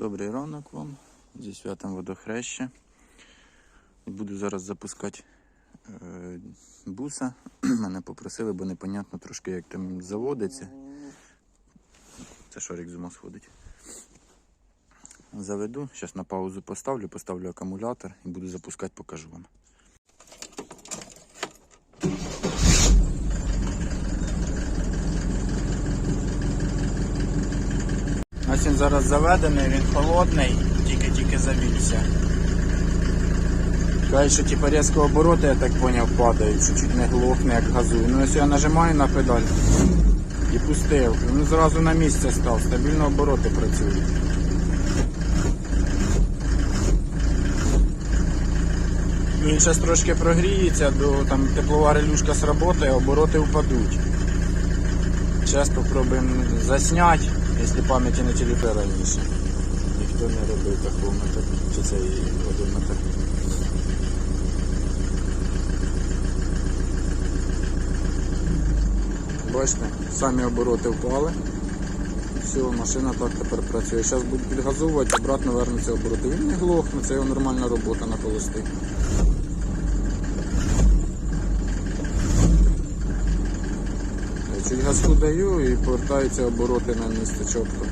Добрий ранок вам. Зі святом водохреща. Буду зараз запускати е, буса. Мене попросили, бо непонятно трошки, як там заводиться. Це шарик з ума сходить. Заведу, зараз на паузу поставлю, поставлю акумулятор і буду запускати, покажу вам. Ось він зараз заведений, він холодний, тільки-тільки завівся. Каже, що типу різко обороти, я так поняв, падають, що чуть не глохне, як газує. Ну ось я нажимаю на педаль і пустив. Він зразу на місце став, стабільно обороти працюють. Він зараз трошки прогріється, до там теплова релюшка сработає, обороти впадуть. Зараз спробуємо засняти, якщо пам'яті не тіліпе раніше. Ніхто не робив тахометр, чи цей одометр. Бачите, самі обороти впали. Все, машина так тепер працює. Зараз буду підгазовувати, обратно вернуться обороти. Він не глохне, це його нормальна робота на холостих. Чуть газку даю і повертаються обороти на місце чітко.